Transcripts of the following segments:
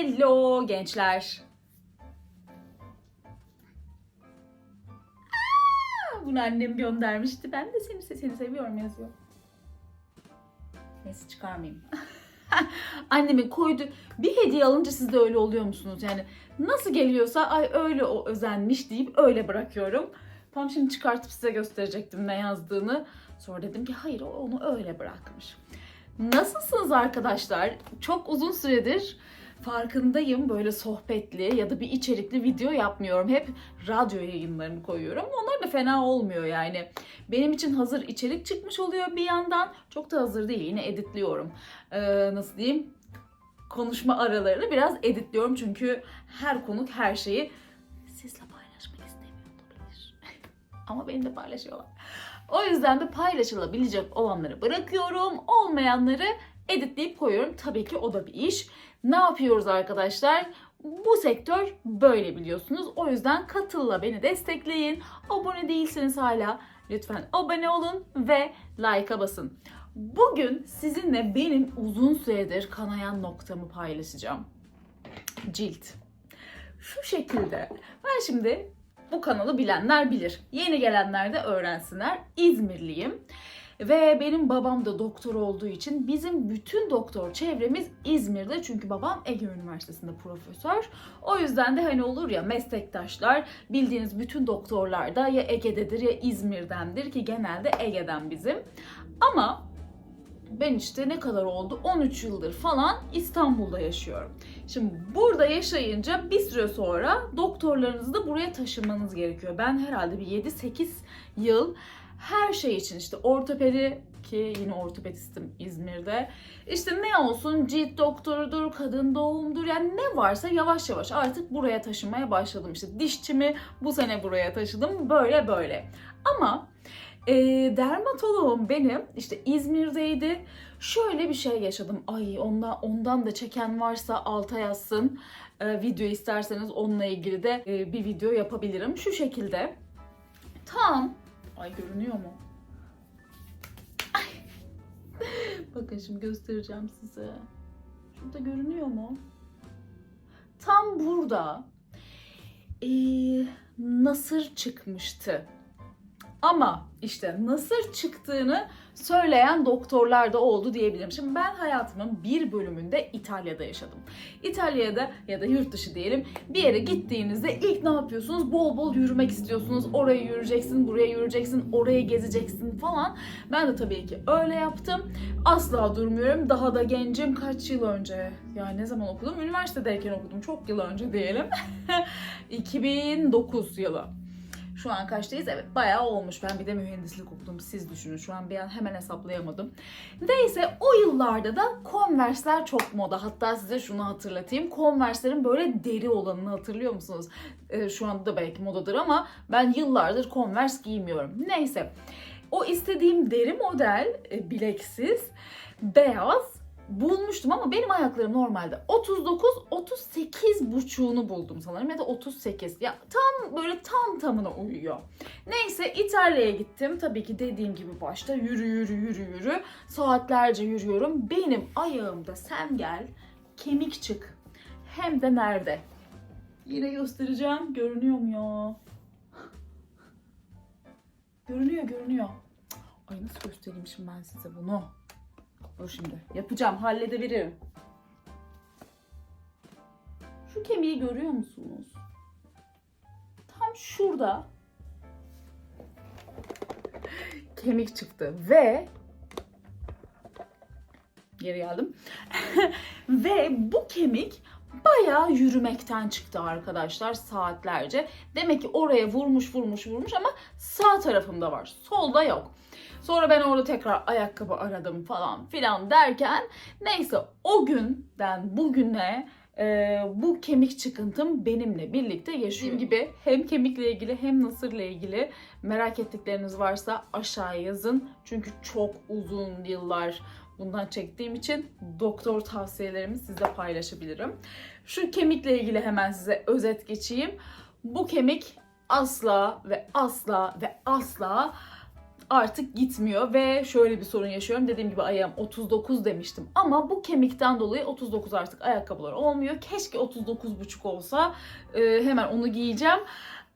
Hello gençler. Aa, Bunu annem göndermişti. Ben de seni seni seviyorum yazıyor. Neyse çıkarmayayım. Annemin koydu. Bir hediye alınca siz de öyle oluyor musunuz? Yani nasıl geliyorsa ay öyle o özenmiş deyip öyle bırakıyorum. Tam şimdi çıkartıp size gösterecektim ne yazdığını. Sonra dedim ki hayır o onu öyle bırakmış. Nasılsınız arkadaşlar? Çok uzun süredir farkındayım böyle sohbetli ya da bir içerikli video yapmıyorum. Hep radyo yayınlarını koyuyorum. Onlar da fena olmuyor yani. Benim için hazır içerik çıkmış oluyor bir yandan. Çok da hazır değil yine editliyorum. Ee, nasıl diyeyim? Konuşma aralarını biraz editliyorum çünkü her konuk her şeyi sizle paylaşmak istemiyor olabilir. Ama benimle paylaşıyorlar. O yüzden de paylaşılabilecek olanları bırakıyorum. Olmayanları editleyip koyuyorum. Tabii ki o da bir iş. Ne yapıyoruz arkadaşlar? Bu sektör böyle biliyorsunuz. O yüzden katılla beni destekleyin. Abone değilseniz hala lütfen abone olun ve like'a basın. Bugün sizinle benim uzun süredir kanayan noktamı paylaşacağım. Cilt. Şu şekilde. Ben şimdi bu kanalı bilenler bilir. Yeni gelenler de öğrensinler. İzmirliyim. Ve benim babam da doktor olduğu için bizim bütün doktor çevremiz İzmir'de. Çünkü babam Ege Üniversitesi'nde profesör. O yüzden de hani olur ya meslektaşlar bildiğiniz bütün doktorlar da ya Ege'dedir ya İzmir'dendir ki genelde Ege'den bizim. Ama ben işte ne kadar oldu? 13 yıldır falan İstanbul'da yaşıyorum. Şimdi burada yaşayınca bir süre sonra doktorlarınızı da buraya taşımanız gerekiyor. Ben herhalde bir 7-8 yıl her şey için işte ortopedi ki yine ortopedistim İzmir'de. İşte ne olsun cilt doktorudur, kadın doğumdur yani ne varsa yavaş yavaş artık buraya taşımaya başladım. İşte dişçimi bu sene buraya taşıdım böyle böyle. Ama e, dermatoloğum benim işte İzmir'deydi. Şöyle bir şey yaşadım. Ay ondan, ondan da çeken varsa alta yazsın. E, video isterseniz onunla ilgili de e, bir video yapabilirim. Şu şekilde. Tam. Ay görünüyor mu? Ay. Bakın şimdi göstereceğim size. Şurada görünüyor mu? Tam burada e, nasır çıkmıştı. Ama işte nasır çıktığını söyleyen doktorlar da oldu diyebilirim. Şimdi ben hayatımın bir bölümünde İtalya'da yaşadım. İtalya'da ya da yurt dışı diyelim bir yere gittiğinizde ilk ne yapıyorsunuz? Bol bol yürümek istiyorsunuz. Oraya yürüyeceksin, buraya yürüyeceksin, oraya gezeceksin falan. Ben de tabii ki öyle yaptım. Asla durmuyorum. Daha da gencim. Kaç yıl önce? Yani ne zaman okudum? Üniversitedeyken okudum. Çok yıl önce diyelim. 2009 yılı. Şu an kaçtayız? Evet bayağı olmuş. Ben bir de mühendislik okudum. Siz düşünün. Şu an bir an hemen hesaplayamadım. Neyse o yıllarda da Converse'ler çok moda. Hatta size şunu hatırlatayım. Converse'lerin böyle deri olanını hatırlıyor musunuz? Ee, şu anda da belki modadır ama ben yıllardır Converse giymiyorum. Neyse. O istediğim deri model e, bileksiz beyaz bulmuştum ama benim ayaklarım normalde 39 38 buçuğunu buldum sanırım ya da 38 ya tam böyle tam tamına uyuyor. Neyse İtalya'ya gittim. Tabii ki dediğim gibi başta yürü yürü yürü yürü saatlerce yürüyorum. Benim ayağımda sen gel kemik çık. Hem de nerede? Yine göstereceğim. Görünüyor mu ya? Görünüyor görünüyor. Ay nasıl göstereyim şimdi ben size bunu? Dur şimdi. Yapacağım. Halledebilirim. Şu kemiği görüyor musunuz? Tam şurada kemik çıktı ve geri geldim. ve bu kemik bayağı yürümekten çıktı arkadaşlar saatlerce. Demek ki oraya vurmuş vurmuş vurmuş ama sağ tarafımda var. Solda yok. Sonra ben orada tekrar ayakkabı aradım falan filan derken neyse o günden bugüne e, bu kemik çıkıntım benimle birlikte yaşıyor. Dediğim gibi hem kemikle ilgili hem nasırla ilgili merak ettikleriniz varsa aşağıya yazın. Çünkü çok uzun yıllar bundan çektiğim için doktor tavsiyelerimi sizle paylaşabilirim. Şu kemikle ilgili hemen size özet geçeyim. Bu kemik asla ve asla ve asla artık gitmiyor ve şöyle bir sorun yaşıyorum. Dediğim gibi ayağım 39 demiştim ama bu kemikten dolayı 39 artık ayakkabılar olmuyor. Keşke 39,5 olsa Ee, hemen onu giyeceğim.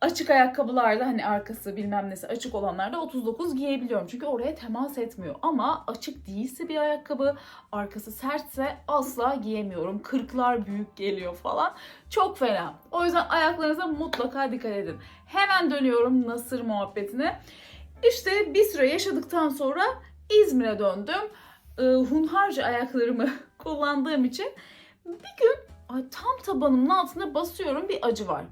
Açık ayakkabılarda hani arkası bilmem nesi açık olanlarda 39 giyebiliyorum. Çünkü oraya temas etmiyor. Ama açık değilse bir ayakkabı, arkası sertse asla giyemiyorum. Kırklar büyük geliyor falan. Çok fena. O yüzden ayaklarınıza mutlaka dikkat edin. Hemen dönüyorum Nasır muhabbetine. İşte bir süre yaşadıktan sonra İzmir'e döndüm. Ee, hunharca ayaklarımı kullandığım için bir gün ay, tam tabanımın altına basıyorum bir acı var.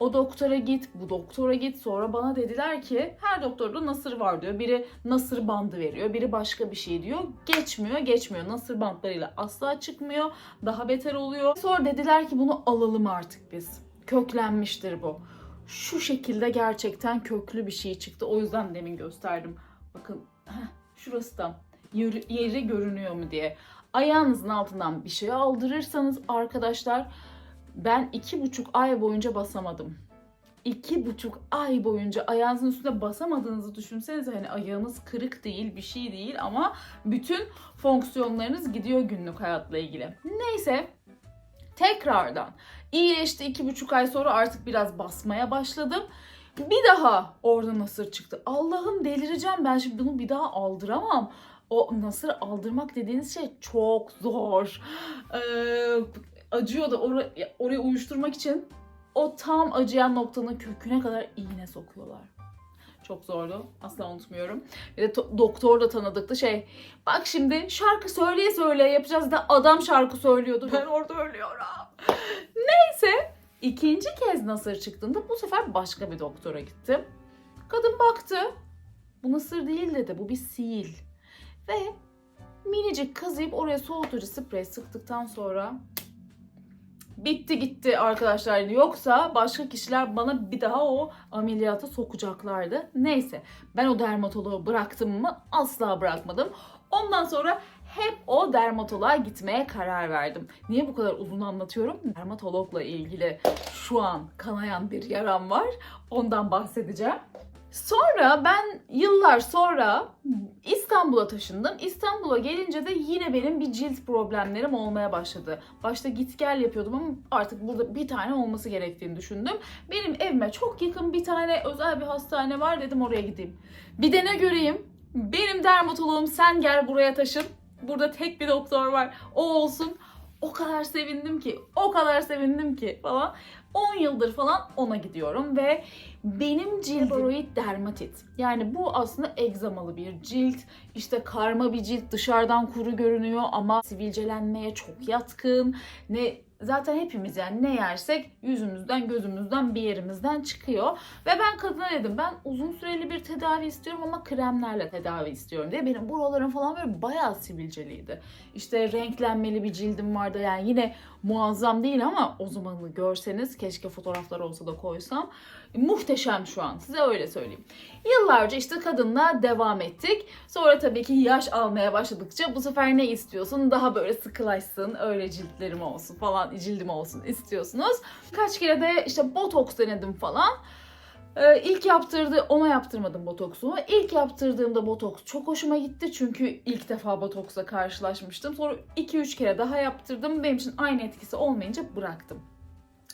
O doktora git, bu doktora git. Sonra bana dediler ki her doktorda nasır var diyor. Biri nasır bandı veriyor, biri başka bir şey diyor. Geçmiyor, geçmiyor. Nasır bantlarıyla asla çıkmıyor. Daha beter oluyor. Sonra dediler ki bunu alalım artık biz. Köklenmiştir bu. Şu şekilde gerçekten köklü bir şey çıktı. O yüzden demin gösterdim. Bakın heh, şurası da yeri, yeri görünüyor mu diye. Ayağınızın altından bir şey aldırırsanız arkadaşlar ben iki buçuk ay boyunca basamadım. İki buçuk ay boyunca ayağınızın üstüne basamadığınızı düşünsenize hani ayağınız kırık değil bir şey değil ama bütün fonksiyonlarınız gidiyor günlük hayatla ilgili. Neyse tekrardan iyileşti iki buçuk ay sonra artık biraz basmaya başladım. Bir daha orada nasır çıktı. Allah'ım delireceğim ben şimdi bunu bir daha aldıramam. O nasır aldırmak dediğiniz şey çok zor. Ee, acıyor da oraya, oraya uyuşturmak için o tam acıyan noktanın köküne kadar iğne sokuyorlar. Çok zordu. Asla unutmuyorum. Bir de to- doktor da tanıdıktı şey. Bak şimdi şarkı söyleye söyleye yapacağız da adam şarkı söylüyordu. Ben orada ölüyorum. Neyse ikinci kez nasır çıktığında bu sefer başka bir doktora gittim. Kadın baktı. Bu nasır değil dedi. Bu bir sil. Ve minicik kazıyıp oraya soğutucu sprey sıktıktan sonra bitti gitti arkadaşlar. Yoksa başka kişiler bana bir daha o ameliyata sokacaklardı. Neyse ben o dermatoloğu bıraktım mı? Asla bırakmadım. Ondan sonra hep o dermatoloğa gitmeye karar verdim. Niye bu kadar uzun anlatıyorum? Dermatologla ilgili şu an kanayan bir yaram var. Ondan bahsedeceğim. Sonra ben yıllar sonra İstanbul'a taşındım. İstanbul'a gelince de yine benim bir cilt problemlerim olmaya başladı. Başta git gel yapıyordum ama artık burada bir tane olması gerektiğini düşündüm. Benim evime çok yakın bir tane özel bir hastane var dedim oraya gideyim. Bir de ne göreyim? Benim dermatoloğum sen gel buraya taşın. Burada tek bir doktor var. O olsun. O kadar sevindim ki, o kadar sevindim ki falan. 10 yıldır falan ona gidiyorum ve benim cilboroid dermatit. Yani bu aslında egzamalı bir cilt. İşte karma bir cilt dışarıdan kuru görünüyor ama sivilcelenmeye çok yatkın. Ne zaten hepimiz yani ne yersek yüzümüzden, gözümüzden, bir yerimizden çıkıyor. Ve ben kadına dedim ben uzun süreli bir tedavi istiyorum ama kremlerle tedavi istiyorum diye. Benim buralarım falan böyle bayağı sivilceliydi. İşte renklenmeli bir cildim vardı yani yine muazzam değil ama o zamanı görseniz keşke fotoğraflar olsa da koysam. Muhteşem şu an size öyle söyleyeyim. Yıllarca işte kadınla devam ettik. Sonra tabii ki yaş almaya başladıkça bu sefer ne istiyorsun? Daha böyle sıkılaşsın, öyle ciltlerim olsun falan, cildim olsun istiyorsunuz. Kaç kere de işte botoks denedim falan. Ee, ilk yaptırdı, ona yaptırmadım botoksumu. İlk yaptırdığımda botoks çok hoşuma gitti çünkü ilk defa botoksla karşılaşmıştım. Sonra 2-3 kere daha yaptırdım. Benim için aynı etkisi olmayınca bıraktım.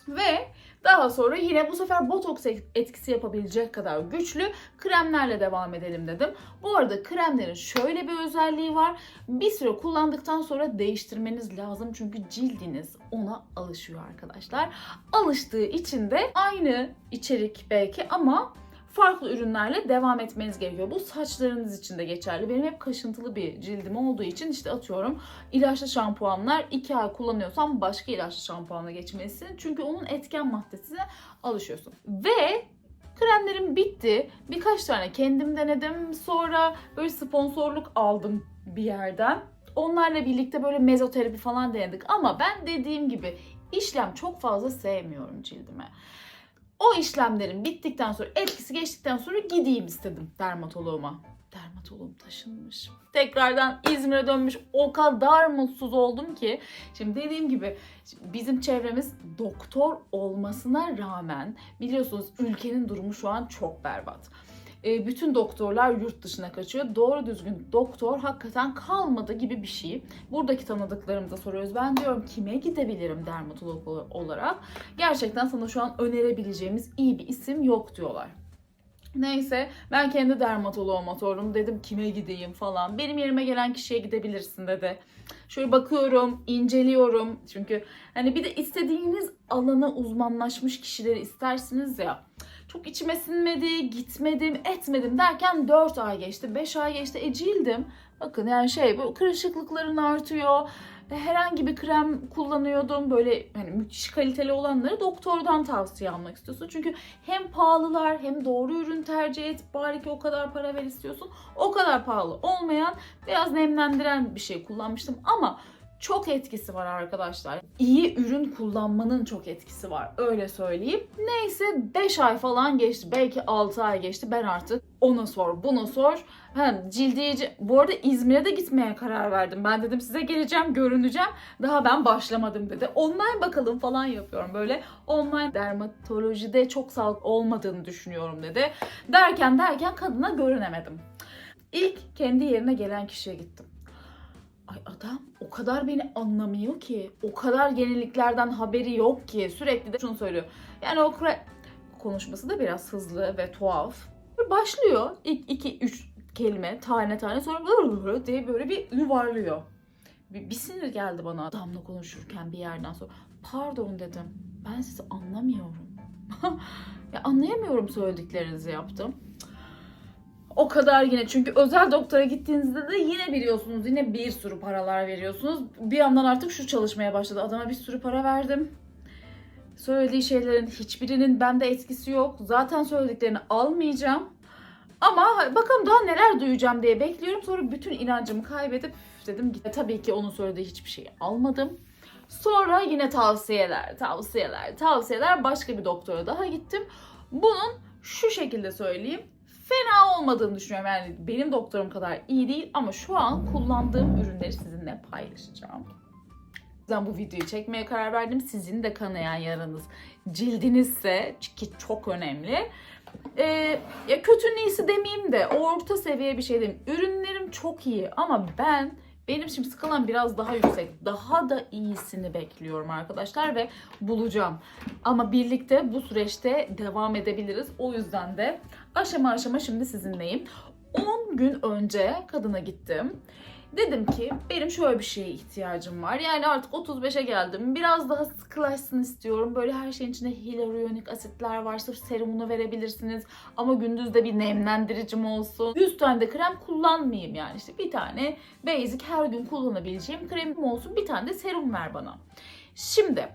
Ve daha sonra yine bu sefer botoks etkisi yapabilecek kadar güçlü kremlerle devam edelim dedim. Bu arada kremlerin şöyle bir özelliği var. Bir süre kullandıktan sonra değiştirmeniz lazım çünkü cildiniz ona alışıyor arkadaşlar. Alıştığı için de aynı içerik belki ama farklı ürünlerle devam etmeniz gerekiyor. Bu saçlarınız için de geçerli. Benim hep kaşıntılı bir cildim olduğu için işte atıyorum ilaçlı şampuanlar 2 ay kullanıyorsam başka ilaçlı şampuana geçmelisin. Çünkü onun etken maddesine alışıyorsun. Ve kremlerim bitti. Birkaç tane kendim denedim. Sonra böyle sponsorluk aldım bir yerden. Onlarla birlikte böyle mezoterapi falan denedik. Ama ben dediğim gibi işlem çok fazla sevmiyorum cildime. O işlemlerin bittikten sonra, etkisi geçtikten sonra gideyim istedim dermatoloğuma. Dermatoloğum taşınmış. Tekrardan İzmir'e dönmüş. O kadar mutsuz oldum ki. Şimdi dediğim gibi bizim çevremiz doktor olmasına rağmen biliyorsunuz ülkenin durumu şu an çok berbat. E, bütün doktorlar yurt dışına kaçıyor. Doğru düzgün doktor hakikaten kalmadı gibi bir şey. Buradaki tanıdıklarımıza soruyoruz. Ben diyorum kime gidebilirim dermatolog olarak. Gerçekten sana şu an önerebileceğimiz iyi bir isim yok diyorlar. Neyse ben kendi dermatoloğuma sordum. Dedim kime gideyim falan. Benim yerime gelen kişiye gidebilirsin dedi. Şöyle bakıyorum, inceliyorum. Çünkü hani bir de istediğiniz alana uzmanlaşmış kişileri istersiniz ya. Çok içime sinmedi, gitmedim, etmedim derken 4 ay geçti, 5 ay geçti. E cildim bakın yani şey bu kırışıklıkların artıyor. Ve herhangi bir krem kullanıyordum. Böyle hani müthiş kaliteli olanları doktordan tavsiye almak istiyorsun. Çünkü hem pahalılar hem doğru ürün tercih et. Bari ki o kadar para ver istiyorsun. O kadar pahalı olmayan biraz nemlendiren bir şey kullanmıştım. Ama çok etkisi var arkadaşlar. İyi ürün kullanmanın çok etkisi var. Öyle söyleyeyim. Neyse 5 ay falan geçti. Belki 6 ay geçti. Ben artık ona sor, buna sor. Hem cildiyici... Bu arada İzmir'e de gitmeye karar verdim. Ben dedim size geleceğim, görüneceğim. Daha ben başlamadım dedi. Online bakalım falan yapıyorum. Böyle online dermatolojide çok sağlık olmadığını düşünüyorum dedi. Derken derken kadına görünemedim. İlk kendi yerine gelen kişiye gittim. Ay adam o kadar beni anlamıyor ki. O kadar yeniliklerden haberi yok ki. Sürekli de şunu söylüyor. Yani o konuşması da biraz hızlı ve tuhaf. Başlıyor. İlk iki, üç kelime tane tane sonra diye böyle bir yuvarlıyor. Bir, bir sinir geldi bana adamla konuşurken bir yerden sonra. Pardon dedim. Ben sizi anlamıyorum. ya anlayamıyorum söylediklerinizi yaptım. O kadar yine çünkü özel doktora gittiğinizde de yine biliyorsunuz yine bir sürü paralar veriyorsunuz. Bir yandan artık şu çalışmaya başladı. Adama bir sürü para verdim. Söylediği şeylerin hiçbirinin bende etkisi yok. Zaten söylediklerini almayacağım. Ama bakalım daha neler duyacağım diye bekliyorum. Sonra bütün inancımı kaybedip dedim git. Tabii ki onun söylediği hiçbir şeyi almadım. Sonra yine tavsiyeler, tavsiyeler, tavsiyeler. Başka bir doktora daha gittim. Bunun şu şekilde söyleyeyim fena olmadığını düşünüyorum. Yani benim doktorum kadar iyi değil ama şu an kullandığım ürünleri sizinle paylaşacağım. Yüzden bu videoyu çekmeye karar verdim. Sizin de kanayan yaranız cildinizse ki çok önemli. Ee, ya kötünün iyisi demeyeyim de orta seviye bir şey demeyeyim. Ürünlerim çok iyi ama ben benim şimdi skalam biraz daha yüksek. Daha da iyisini bekliyorum arkadaşlar ve bulacağım. Ama birlikte bu süreçte devam edebiliriz. O yüzden de aşama aşama şimdi sizinleyim. 10 gün önce kadına gittim. Dedim ki benim şöyle bir şeye ihtiyacım var. Yani artık 35'e geldim. Biraz daha sıkılaşsın istiyorum. Böyle her şeyin içinde hyaluronik asitler var. Sırf serumunu verebilirsiniz. Ama gündüz de bir nemlendiricim olsun. 100 tane de krem kullanmayayım yani. işte bir tane basic her gün kullanabileceğim kremim olsun. Bir tane de serum ver bana. Şimdi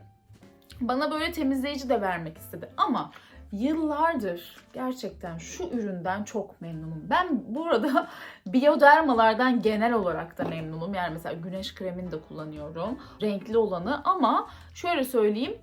bana böyle temizleyici de vermek istedi. Ama yıllardır gerçekten şu üründen çok memnunum. Ben bu arada biyodermalardan genel olarak da memnunum. Yani mesela güneş kremini de kullanıyorum. Renkli olanı ama şöyle söyleyeyim.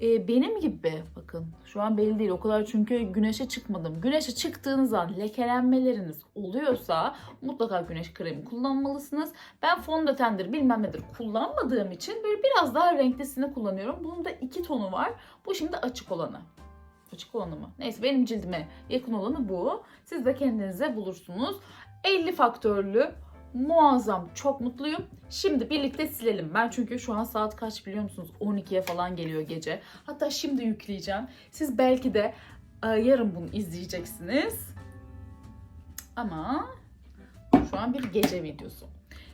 e, benim gibi bakın şu an belli değil o kadar çünkü güneşe çıkmadım. Güneşe çıktığınız an lekelenmeleriniz oluyorsa mutlaka güneş kremi kullanmalısınız. Ben fondötendir bilmem nedir kullanmadığım için böyle biraz daha renklisini kullanıyorum. Bunun da iki tonu var. Bu şimdi açık olanı açık olanı? Neyse benim cildime yakın olanı bu. Siz de kendinize bulursunuz. 50 faktörlü muazzam çok mutluyum. Şimdi birlikte silelim. Ben çünkü şu an saat kaç biliyor musunuz? 12'ye falan geliyor gece. Hatta şimdi yükleyeceğim. Siz belki de e, yarın bunu izleyeceksiniz. Ama şu an bir gece videosu.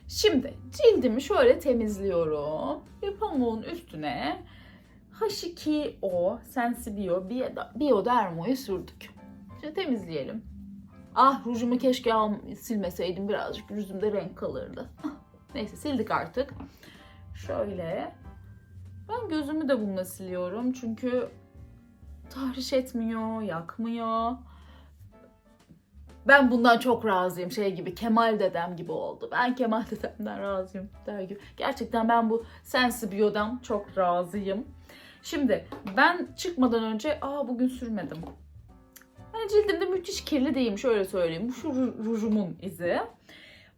Şimdi cildimi şöyle temizliyorum. Ve pamuğun üstüne H2O Sensibio Biodermo'yu sürdük. Şimdi temizleyelim. Ah rujumu keşke al, silmeseydim birazcık yüzümde renk kalırdı. Neyse sildik artık. Şöyle. Ben gözümü de bununla siliyorum çünkü tahriş etmiyor, yakmıyor. Ben bundan çok razıyım. Şey gibi Kemal dedem gibi oldu. Ben Kemal dedemden razıyım der gibi. Gerçekten ben bu Sensibio'dan çok razıyım. Şimdi ben çıkmadan önce aa bugün sürmedim. Yani cildimde müthiş kirli değilim şöyle söyleyeyim. Şu ru- rujumun izi.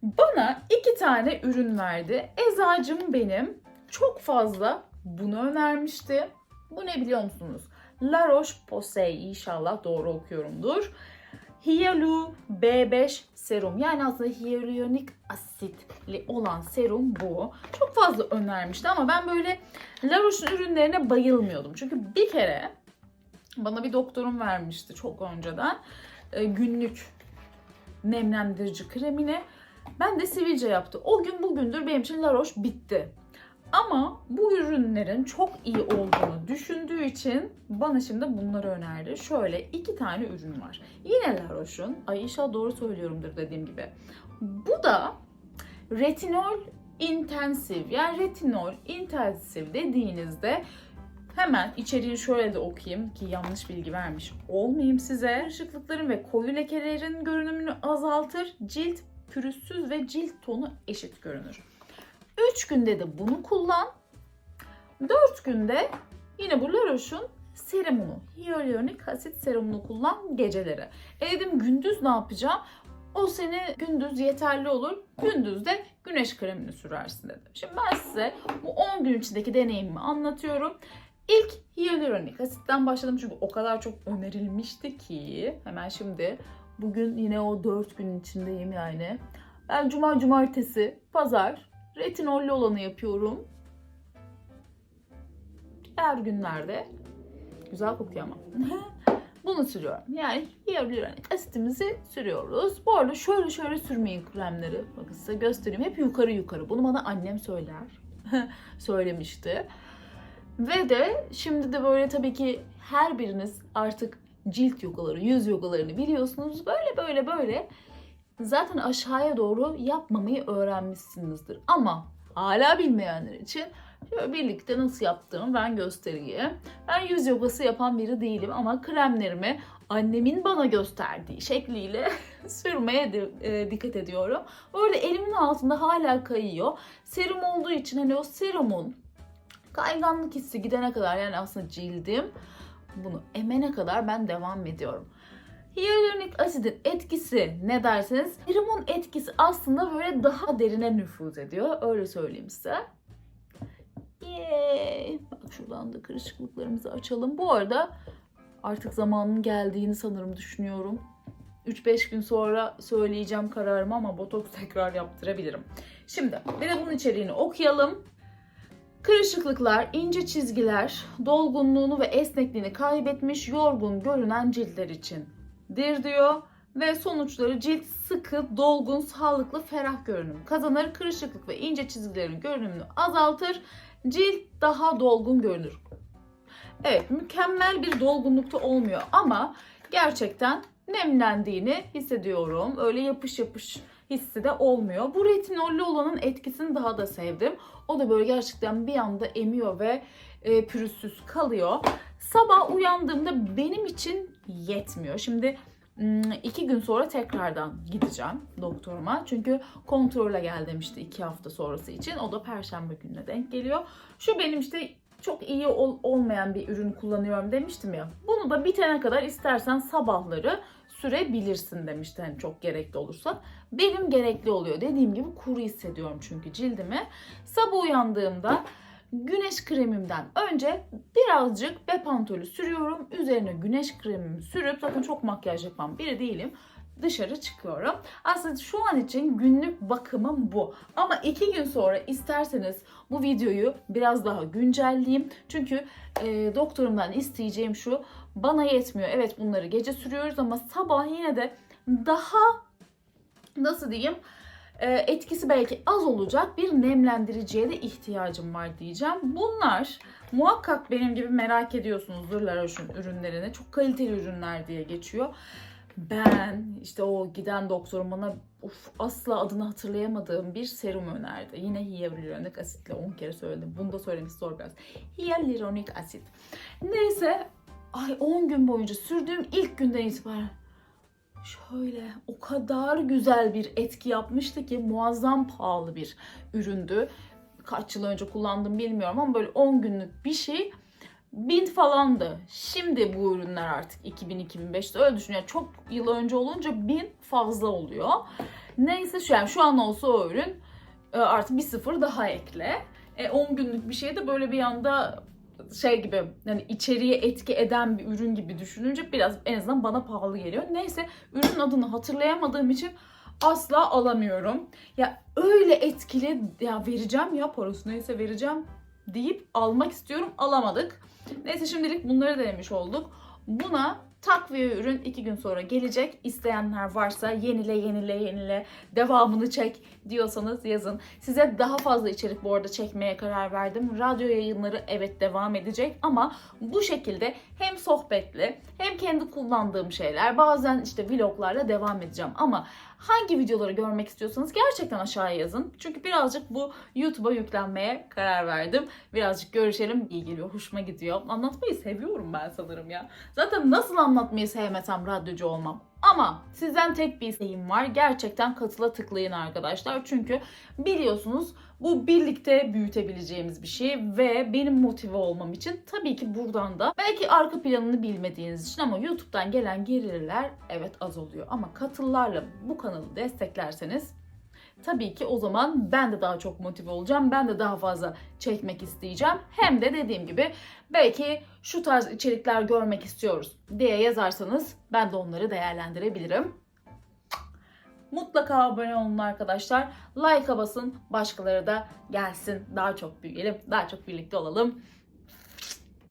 Bana iki tane ürün verdi. Eczacım benim çok fazla bunu önermişti. Bu ne biliyor musunuz? La Roche-Posay inşallah doğru okuyorumdur. Hyalu B5 serum. Yani aslında hyaluronik asitli olan serum bu. Çok fazla önermişti ama ben böyle La Roche'un ürünlerine bayılmıyordum. Çünkü bir kere bana bir doktorum vermişti çok önceden. e, günlük nemlendirici kremini. Ben de sivilce yaptı. O gün bugündür benim için La Roche bitti. Ama bu ürünlerin çok iyi olduğunu düşündüğü için bana şimdi bunları önerdi. Şöyle iki tane ürün var. Yine La Roche'un, ay inşallah doğru söylüyorumdur dediğim gibi. Bu da retinol intensiv. Yani retinol intensiv dediğinizde hemen içeriğini şöyle de okuyayım ki yanlış bilgi vermiş olmayayım size. Kırışıklıkların ve koyu lekelerin görünümünü azaltır. Cilt pürüzsüz ve cilt tonu eşit görünür. 3 günde de bunu kullan. 4 günde yine bu La Roche'un serumunu, hyaluronik asit serumunu kullan geceleri. E dedim gündüz ne yapacağım? O seni gündüz yeterli olur. Gündüz de güneş kremini sürersin dedim. Şimdi ben size bu 10 gün içindeki deneyimimi anlatıyorum. İlk hyaluronik asitten başladım çünkü o kadar çok önerilmişti ki. Hemen şimdi bugün yine o 4 gün içindeyim yani. Ben cuma, cumartesi, pazar retinollü olanı yapıyorum. Diğer günlerde güzel kokuyor ama. Bunu sürüyorum. Yani hyaluronik asitimizi sürüyoruz. Bu arada şöyle şöyle sürmeyin kremleri. Bakın size göstereyim. Hep yukarı yukarı. Bunu bana annem söyler. Söylemişti. Ve de şimdi de böyle tabii ki her biriniz artık cilt yogaları, yüz yogalarını biliyorsunuz. Böyle böyle böyle zaten aşağıya doğru yapmamayı öğrenmişsinizdir. Ama hala bilmeyenler için birlikte nasıl yaptığımı ben göstereyim. Ben yüz yogası yapan biri değilim ama kremlerimi annemin bana gösterdiği şekliyle sürmeye de, e, dikkat ediyorum. Böyle elimin altında hala kayıyor. Serum olduğu için hani o serumun kayganlık hissi gidene kadar yani aslında cildim bunu emene kadar ben devam ediyorum. Hyaluronik asidin etkisi ne derseniz serumun etkisi aslında böyle daha derine nüfuz ediyor. Öyle söyleyeyim size. Yay. Bak şuradan da kırışıklıklarımızı açalım. Bu arada artık zamanın geldiğini sanırım düşünüyorum. 3-5 gün sonra söyleyeceğim kararımı ama botoks tekrar yaptırabilirim. Şimdi bir de bunun içeriğini okuyalım. Kırışıklıklar, ince çizgiler, dolgunluğunu ve esnekliğini kaybetmiş, yorgun görünen ciltler için dir diyor ve sonuçları cilt sıkı, dolgun, sağlıklı, ferah görünüm kazanır. Kırışıklık ve ince çizgilerin görünümünü azaltır. Cilt daha dolgun görünür. Evet, mükemmel bir dolgunlukta olmuyor ama gerçekten nemlendiğini hissediyorum. Öyle yapış yapış hissi de olmuyor. Bu retinollü olanın etkisini daha da sevdim. O da böyle gerçekten bir anda emiyor ve e, pürüzsüz kalıyor. Sabah uyandığımda benim için yetmiyor. Şimdi iki gün sonra tekrardan gideceğim doktoruma. Çünkü kontrole gel demişti iki hafta sonrası için. O da perşembe gününe denk geliyor. Şu benim işte çok iyi ol- olmayan bir ürün kullanıyorum demiştim ya. Bunu da bitene kadar istersen sabahları sürebilirsin demişti hani çok gerekli olursa. Benim gerekli oluyor. Dediğim gibi kuru hissediyorum çünkü cildimi. Sabah uyandığımda güneş kremimden önce birazcık Bepantol'ü sürüyorum. Üzerine güneş kremimi sürüp zaten çok makyaj yapan biri değilim. Dışarı çıkıyorum. Aslında şu an için günlük bakımım bu. Ama iki gün sonra isterseniz bu videoyu biraz daha güncelleyeyim. Çünkü e, doktorumdan isteyeceğim şu. Bana yetmiyor. Evet bunları gece sürüyoruz ama sabah yine de daha nasıl diyeyim e, etkisi belki az olacak bir nemlendiriciye de ihtiyacım var diyeceğim. Bunlar muhakkak benim gibi merak ediyorsunuzdur La Roche'un ürünlerini. Çok kaliteli ürünler diye geçiyor. Ben işte o giden doktorum bana uf, asla adını hatırlayamadığım bir serum önerdi. Yine hyaluronik asitle 10 kere söyledim. Bunu da söylemesi zor biraz. Hyaluronik asit. Neyse ay 10 gün boyunca sürdüğüm ilk günden itibaren şöyle o kadar güzel bir etki yapmıştı ki muazzam pahalı bir üründü. Kaç yıl önce kullandım bilmiyorum ama böyle 10 günlük bir şey bin falandı. Şimdi bu ürünler artık 2000-2005'te öyle düşün. Yani çok yıl önce olunca bin fazla oluyor. Neyse şu yani şu an olsa o ürün e, artık bir sıfır daha ekle. E, 10 günlük bir şey de böyle bir anda şey gibi yani içeriye etki eden bir ürün gibi düşününce biraz en azından bana pahalı geliyor. Neyse ürün adını hatırlayamadığım için asla alamıyorum. Ya öyle etkili ya vereceğim ya parası neyse vereceğim deyip almak istiyorum alamadık. Neyse şimdilik bunları denemiş olduk. Buna takviye ürün 2 gün sonra gelecek. İsteyenler varsa yenile yenile yenile devamını çek diyorsanız yazın. Size daha fazla içerik bu arada çekmeye karar verdim. Radyo yayınları evet devam edecek ama bu şekilde hem sohbetli hem kendi kullandığım şeyler bazen işte vloglarla devam edeceğim. Ama hangi videoları görmek istiyorsanız gerçekten aşağıya yazın. Çünkü birazcık bu YouTube'a yüklenmeye karar verdim. Birazcık görüşelim. İyi geliyor, hoşuma gidiyor. Anlatmayı seviyorum ben sanırım ya. Zaten nasıl anlatmayı sevmesem radyocu olmam. Ama sizden tek bir isteğim var. Gerçekten katıla tıklayın arkadaşlar. Çünkü biliyorsunuz bu birlikte büyütebileceğimiz bir şey ve benim motive olmam için tabii ki buradan da belki arka planını bilmediğiniz için ama YouTube'dan gelen gelirler evet az oluyor. Ama katıllarla bu kanalı desteklerseniz tabii ki o zaman ben de daha çok motive olacağım. Ben de daha fazla çekmek isteyeceğim. Hem de dediğim gibi belki şu tarz içerikler görmek istiyoruz diye yazarsanız ben de onları değerlendirebilirim. Mutlaka abone olun arkadaşlar. Like'a basın. Başkaları da gelsin. Daha çok büyüyelim. Daha çok birlikte olalım.